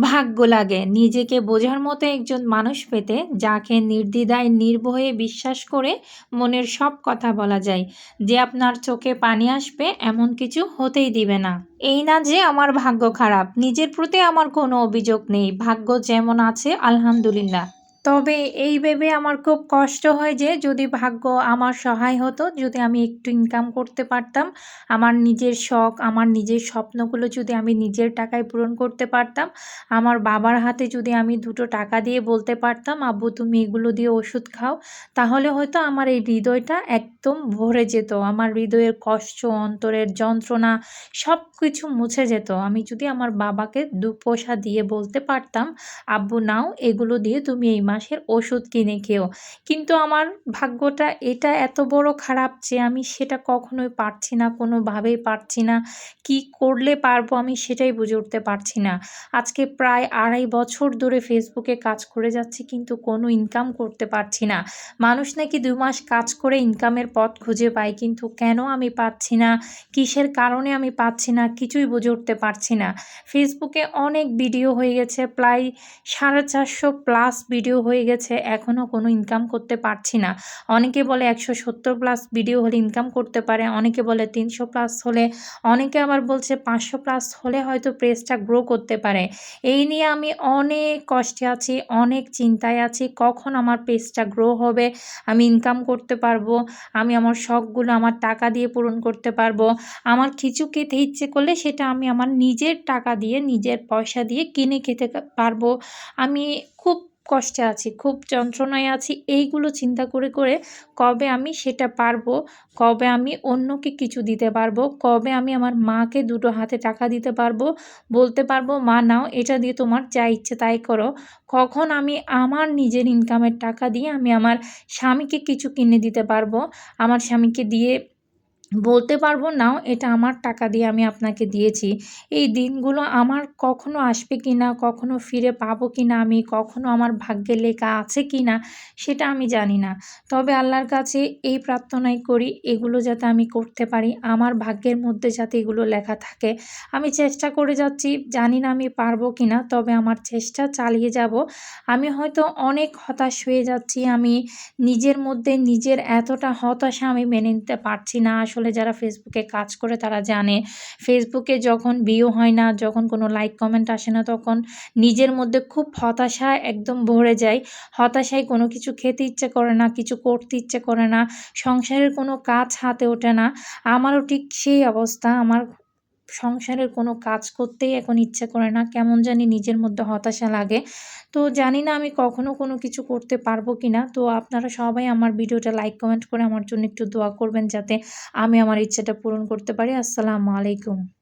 ভাগ্য লাগে। নিজেকে বোঝার মতো একজন মানুষ পেতে, যাকে নির্দ্বিধায় নির্ভয়ে বিশ্বাস করে মনের সব কথা বলা যায়। যে আপনার চোখে পানি আসবে, এমন কিছু হতেই দিবে না। এই না যে আমার ভাগ্য খারাপ, নিজের প্রতি আমার কোনো অভিযোগ নেই। ভাগ্য যেমন আছে, আলহামদুলিল্লাহ। তবে এই ভেবে আমার খুব কষ্ট হয় যে যদি ভাগ্য আমার সহায় হতো, যদি আমি একটু ইনকাম করতে পারতাম, আমার নিজের শখ, আমার নিজের স্বপ্নগুলো যদি আমি নিজের টাকায় পূরণ করতে পারতাম, আমার বাবার হাতে যদি আমি দুটো টাকা দিয়ে বলতে পারতাম, আব্বু, তুমি এগুলো দিয়ে ওষুধ খাও তাহলে হয়তো আমার এই হৃদয়টা একদম ভরে যেত, আমার হৃদয়ের কষ্ট, অন্তরের যন্ত্রণা সব কিছু মুছে যেত। আমি যদি আমার বাবাকে দু পয়সা দিয়ে বলতে পারতাম, আব্বু, নাও এগুলো দিয়ে তুমি এই মাসের ওষুধ কিনে খেও। কিন্তু আমার ভাগ্যটা এটা এত বড় খারাপ যে আমি সেটা কখনোই পারছি না, কোনোভাবেই পারছি না। কি করলে পারব আমি সেটাই বুঝে উঠতে পারছি না। আজকে প্রায় আড়াই বছর ধরে ফেসবুকে কাজ করে যাচ্ছি কিন্তু কোনো ইনকাম করতে পারছি না। মানুষ নাকি দু মাস কাজ করে ইনকামের পথ খুঁজে পায় কিন্তু কেন আমি পাচ্ছি না? কিসের কারণে আমি পাচ্ছি না? কিছুই বুঝে উঠতে পারছি না। ফেসবুকে অনেক ভিডিও হয়ে গেছে, প্রায় সাড়ে চারশো প্লাস ভিডিও হয়ে গেছে, এখনও কোনো ইনকাম করতে পারছি না। অনেকে বলে একশো সত্তর প্লাস ভিডিও হলে ইনকাম করতে পারে, অনেকে বলে তিনশো প্লাস হলে, অনেকে আবার বলছে পাঁচশো প্লাস হলে হয়তো প্রেসটা গ্রো করতে পারে। এই নিয়ে আমি অনেক কষ্টে আছি, অনেক চিন্তায় আছি, কখন আমার পেজটা গ্রো হবে, আমি ইনকাম করতে পারব, আমি আমার শখগুলো, আমার টাকা দিয়ে পূরণ করতে পারব, আমার কিছু খেতে ইচ্ছে করলে সেটা আমি আমার নিজের টাকা দিয়ে, নিজের পয়সা দিয়ে কিনে খেতে পারব। আমি খুব কষ্টে আছি, খুব যন্ত্রণায় আছি, এইগুলো চিন্তা করে করে কবে আমি সেটা পারব, কবে আমি অন্যকে কিছু দিতে পারব, কবে আমি আমার মাকে দুটো হাতে টাকা দিতে পারব, বলতে পারব, মা, নাও, এটা দিয়ে তোমার যা ইচ্ছে তাই করো। কখন আমি আমার নিজের ইনকামের টাকা দিয়ে আমি আমার স্বামীকে কিছু কিনে দিতে পারব, আমার স্বামীকে দিয়ে বলতে পারব নাও এটা আমার টাকা দিয়ে আমি আপনাকে দিয়েছি। এই দিনগুলো আমার কখনো আসবে কি না কখনো ফিরে পাবো কি না আমি কখনো আমার ভাগ্যে লেখা আছে কি না সেটা আমি জানি না। তবে আল্লাহর কাছে এই প্রার্থনাই করি, এগুলো যাতে আমি করতে পারি, আমার ভাগ্যের মধ্যে যাতে এগুলো লেখা থাকে। আমি চেষ্টা করে যাচ্ছি, জানি না আমি পারব কি না তবে আমার চেষ্টা চালিয়ে যাব। আমি হয়তো অনেক হতাশ হয়ে যাচ্ছি, আমি নিজের মধ্যে নিজের এতটা হতাশা আমি মেনে নিতে পারছি না, আসলে আসলে যারা ফেসবুকে কাজ করে তারা জানে। ফেসবুকে যখন বিয়ে হয় না, যখন কোনো লাইক কমেন্ট আসে না, তখন নিজের মধ্যে খুব হতাশায় একদম ভরে যায়। হতাশায় কোনো কিছু খেতে ইচ্ছে করে না, কিছু করতে ইচ্ছে করে না, সংসারের কোনো কাজ হাতে ওঠে না। আমারও ঠিক সেই অবস্থা। আমার সংসারের কোনো কাজ করতেই এখন ইচ্ছে করে না। কেমন জানি নিজের মধ্যে হতাশা লাগে। তো জানি না আমি কখনো কোনো কিছু করতে পারব কি না তো আপনারা সবাই আমার ভিডিওটা লাইক কমেন্ট করে আমার জন্য একটু দোয়া করবেন যাতে আমি আমার ইচ্ছাটা পূরণ করতে পারি। আসসালামু আলাইকুম।